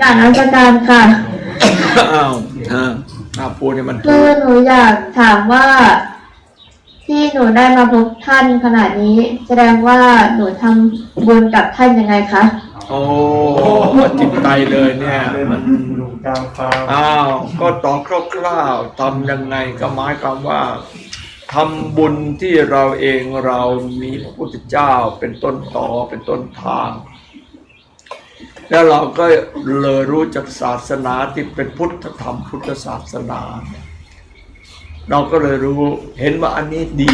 จากนักการค่ะอ้าวอ่าอ่าพูดให้มันถูคืกอหนูอยากถามว่า ที่หนูได้มาพบท่านขนาดนี้ แสดงว่าหนูทำบุญกับท่านยังไงคะโอ้จิตใจเลยเนี่ยมันดูกลางฟ้าอ้าวก็ตอบคร่าวๆทำยังไงก็หมายความว่าทำบุญที่เราเองเรามีพระพุทธเจ้าเป็นต้นต่อเป็นต้นทาง แล้วเราก็เลยรู้จักศาสนาที่เป็นพุทธธรรมพุทธศาสนา เราก็เลยรู้เห็นว่าอันนี้ดี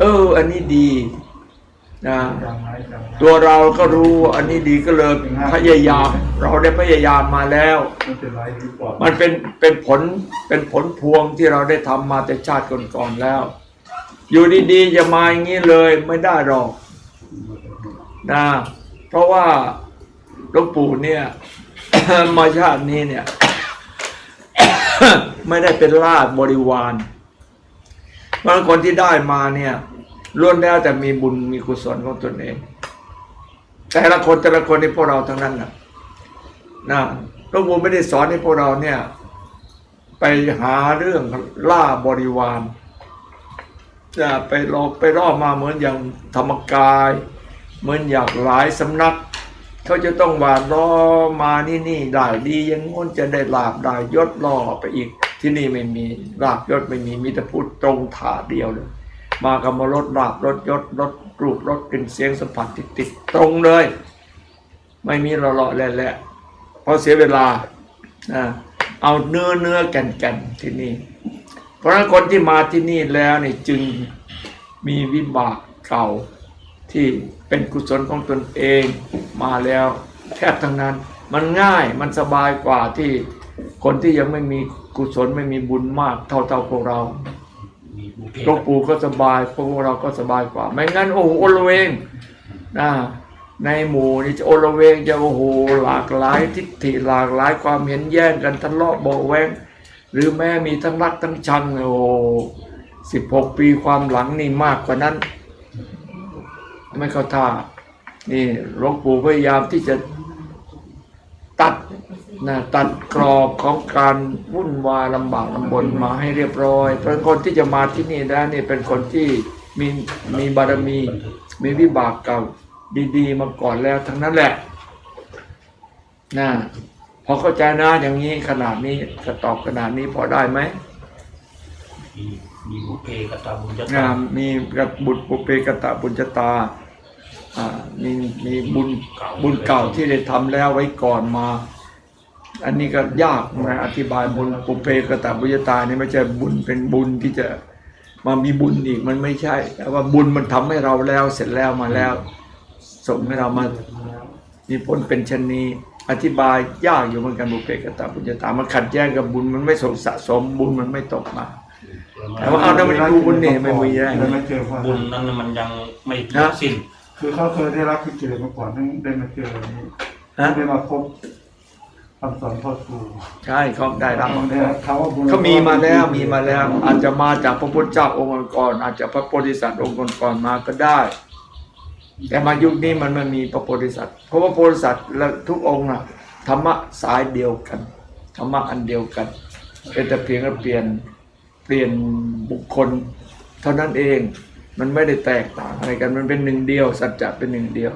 เออ อันนี้ดีนะตัวเราก็รู้ว่าอันนี้ดีก็เลยพยายาม เราได้พยายามมาแล้ว มันเป็นเป็นผลเป็นผลพวงที่เราได้ทำมาแต่ชาติก่อนๆแล้ว อยู่ดีๆจะมาอย่างนี้เลยไม่ได้หรอกนะเพราะว่า หลวงปู่เนี่ย มาชาตินี้เนี่ย ไม่ได้เป็นราชบริวารบางคนที่ได้มาเนี่ยล้วนแล้วแต่มีบุญมีกุศลของตนเอง แต่ละคนแต่ละคนในพวกเราทั้งนั้นนะนะหลวงปู่ไม่ได้สอนให้พวกเราเนี่ย ไปหาเรื่องล่าบริวารจะไปหลอกไปล่อมาเหมือนอย่างธรรมกาย เหมือนอย่างหลายสำนัก เขาจะต้องหวานล้อมานี่นี่ได้ดียังงนจะได้ลาบได้ยศล่อไปอีก ที่นี่ไม่มีลาบยศไม่มีมีแต่พูดตรงถาเดียวเลย มากับมาลดลาบลดยศลดรูปลดกลิ่นเสียงสัมผัสติดติดตรงเลย ไม่มีหล่อๆแหละเพราะเสียเวลาเอาเนื้อเนื้อแก่นแก่นๆที่นี่ เพราะฉะนั้นคนที่มาที่นี่แล้วนี่จึงมีวิบากเก่า ที่เป็นกุศลของตนเองมาแล้วแทบทั้งนั้น มันง่ายมันสบายกว่าที่คนที่ยังไม่มีกุศลไม่มีบุญมากเท่าเท่าพวกเราหลวงปู่ก็สบายพวกเราก็สบายกว่า ไม่งั้นโอ้โหโอลเวงนะในหมู่นี่จะโอลเวงจะโอ้โหหลากหลายทิฏฐิหลากหลายความเห็นแย้งกันทะเลาะเบาแวงหรือแม้มีทั้งรักทั้งชังโอ้สิบหกปีความหลังนี่มากกว่านั้น ไม่เข้าท่า นี่หลวงปู่พยายามที่จะตัดนะตัดกรอบของการวุ่นวายลำบากลำบนมาให้เรียบร้อยเพราะคนที่จะมาที่นี่ได้นี่เป็นคนที่มีมีบารมี มีวิบากเก่าดี ๆ มาก่อนแล้วทั้งนั้นแหละนะพอเข้าใจนะอย่างนี้ขนาดนี้จะตอบขนาดนี้พอได้ไหมมีมีบุพเพกตาบุญจะงามมีกับบุตรปุเพกตะบุญชะตาอ่า มีมีบุญบุญเก่าที่ได้ทำแล้วไว้ก่อนมา อันนี้ก็ยากนะอธิบายบุญปุเพกตะบุญชะตานี่ไม่ใช่บุญเป็นบุญที่จะมามีบุญอีกมันไม่ใช่แต่ว่าบุญมันทำให้เราแล้วเสร็จแล้วมาแล้วส่งให้เรามามีผลเป็นชนนีอธิบายยากอยู่เหมือนกันบุเพกตะบุญชะตามันขัดแย้งกับบุญมันไม่ส่งสะสมบุญมันไม่ตกมาแต่ว่าเอาน้ำมันดูบุญนี่ไม่มีแรงได้มาเจอพระบุญนั้นน่ะมันยังไม่จฮะบสิ้น คือเขาเคยได้รับคือเจอมาก่อนถึงได้มาเจอวันนี้ฮะได้มาพบคำสอนพ่อครูใช่เขาได้รับเขาว่าบุญเขามีมาแล้วมีมาแล้ว อาจจะมาจากพระพุทธเจ้าองค์ก่อนๆอาจจะพระโพธิสัตว์องค์ก่อนๆมาก็ได้ แต่มายุคนี้มันไม่มีพระโพธิสัตว์เพราะว่าโพธิสัตว์และทุกองค์นะธรรมะสายเดียวกันธรรมะอันเดียวกันเป็นแต่เพียงแต่เปลี่ยนเปลี่ยนบุคคล เท่านั้นเอง มันไม่ได้แตกต่างอะไรกันมันเป็นหนึ่งเดียว สัจจะเป็นหนึ่งเดียว